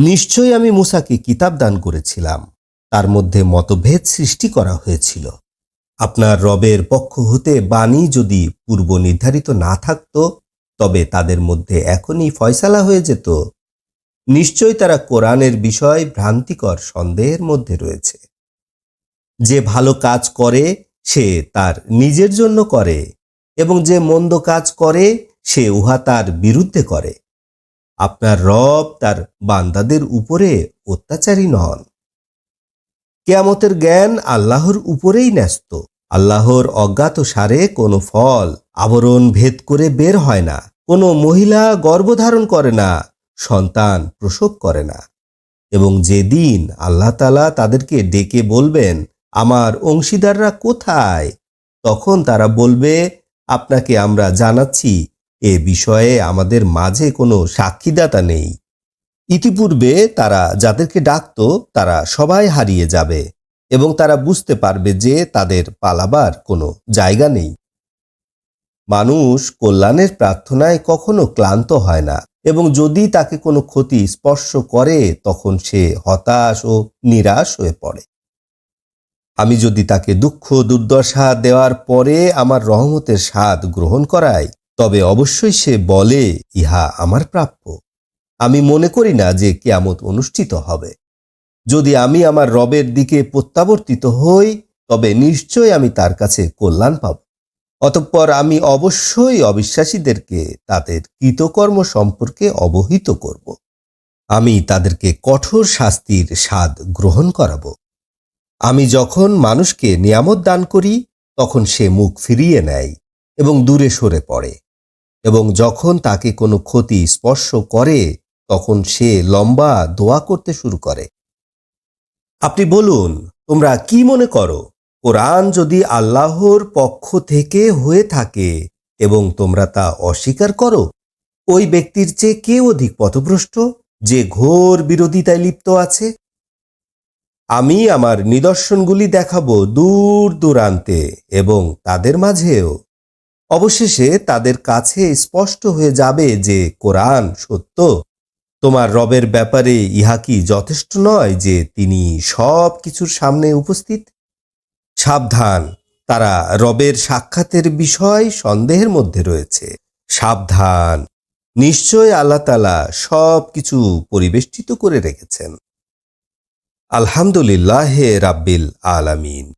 নিশ্চয়ই আমি মুসাকে কিতাব দান করেছিলাম। তার মধ্যে মতভেদ সৃষ্টি করা হয়েছিল। আপনার রবের পক্ষ হতে বাণী যদি পূর্ব নির্ধারিত না থাকত, তবে তাদের মধ্যে এখনই ফয়সালা হয়ে যেত। নিশ্চয় তারা কোরআনের বিষয় ভ্রান্তিকর সন্দেহের মধ্যে রয়েছে। যে ভালো কাজ করে, সে তার নিজের জন্য করে, এবং যে মন্দ কাজ করে, সে উহা তার বিরুদ্ধে করে। আপনার রব তার বান্দাদের উপরে অত্যাচারী নন। কেয়ামতের জ্ঞান আল্লাহর উপরেই ন্যস্ত। আল্লাহর অজ্ঞাত সারে কোনো ফল আবরণ ভেদ করে বের হয় না। কোনো মহিলা গর্ভধারণ করে না, সন্তান প্রসব করে না। এবং যেদিন আল্লাহ তালা তাদেরকে ডেকে বলবেন, আমার অংশীদাররা কোথায়? তখন তারা বলবে, আপনাকে আমরা জানাচ্ছি এ বিষয়ে আমাদের মাঝে কোনো সাক্ষীদাতা নেই। ইতিপূর্বে তারা যাদেরকে ডাকত, তারা সবাই হারিয়ে যাবে এবং তারা বুঝতে পারবে যে তাদের পালাবার কোনো জায়গা নেই। মানুষ কল্যাণের প্রার্থনায় কখনো ক্লান্ত হয় না এবং যদি তাকে কোনো ক্ষতি স্পর্শ করে, তখন সে হতাশ ও নিরাশ হয়ে পড়ে। আমি যদি তাকে দুঃখ দুর্দশা দেওয়ার পরে আমার রহমতের স্বাদ গ্রহণ করাই তবে অবশ্যই সে বলে, ইহা আমার প্রাপ্য। আমি মনে করি না যে কেয়ামত অনুষ্ঠিত হবে। যদি আমি আমার রবের দিকে প্রত্যাবর্তিত হই, তবে নিশ্চয় আমি তার কাছে কল্যাণ পাব। অতঃপর আমি অবশ্যই অবিশ্বাসীদেরকে তাদের কৃতকর্ম সম্পর্কে অবহিত করব। আমি তাদেরকে কঠোর শাস্তির স্বাদ গ্রহণ করাব। আমি যখন মানুষকে নিয়ামত দান করি, তখন সে মুখ ফিরিয়ে নেয় এবং দূরে সরে পড়ে। এবং যখন তাকে কোনো ক্ষতি স্পর্শ করে, তখন সে লম্বা দোয়া করতে শুরু করে। আপনি বলুন, তোমরা কি মনে করো? কোরআন যদি আল্লাহর পক্ষ থেকে হয়ে থাকে এবং তোমরা তা অস্বীকার করো, ওই ব্যক্তির চেয়ে কে অধিক পথভ্রষ্ট, যে ঘোর বিরোধিতায় লিপ্ত আছে? আমি আমার নিদর্শনগুলি দেখাবো দূর দূরান্তে এবং তাদের মাঝেও। অবশেষে তাদের কাছে স্পষ্ট হয়ে যাবে যে কোরআন সত্য। তোমার রবের ব্যাপারে ইহা কি যথেষ্ট নয় যে তিনি সব কিছুর সামনে উপস্থিত? সাবধান, তারা রবের সাক্ষাতের বিষয় সন্দেহের মধ্যে রয়েছে। সাবধান, নিশ্চয় আল্লাহ তালা সব কিছু পরিবেষ্টিত করে রেখেছেন। আলহামদুলিল্লাহ রাব্বিল আলামিন।